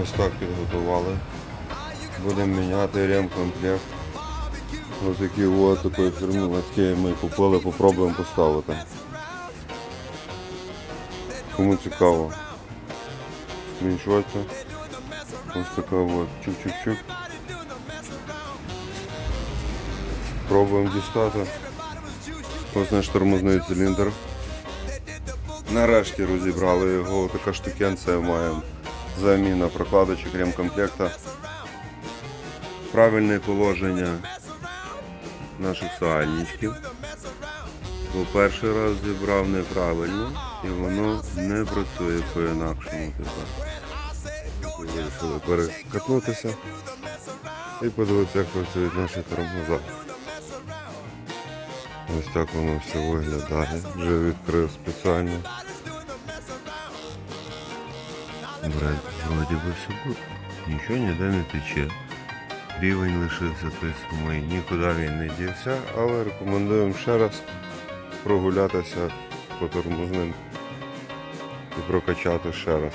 Ось так підготували. Будемо міняти ремкомплект. Ось такі от такої фірми латки ми купили, попробуємо поставити. Кому цікаво. Скріншотьте. Ось така от чук-чук-чук. Пробуємо дістати. Ось наш тормозний циліндр. Нарешті розібрали його. Така штукенція маємо. Заміна прокладочок ремкомплекта. Правильне положення наших сальничків. Бо перший раз зібрав неправильно і воно не працює по-інакшому тепер. Вирішили перекатнутися і подивитися, як працюють наші тормоза. Ось так воно все виглядає. Вже відкрив спеціально. Брать, вроді би все буде. Нічого ніде не тече. Рівень лишився той самий, нікуди він не дівся, але рекомендуємо ще раз прогулятися по тормозним і прокачати ще раз.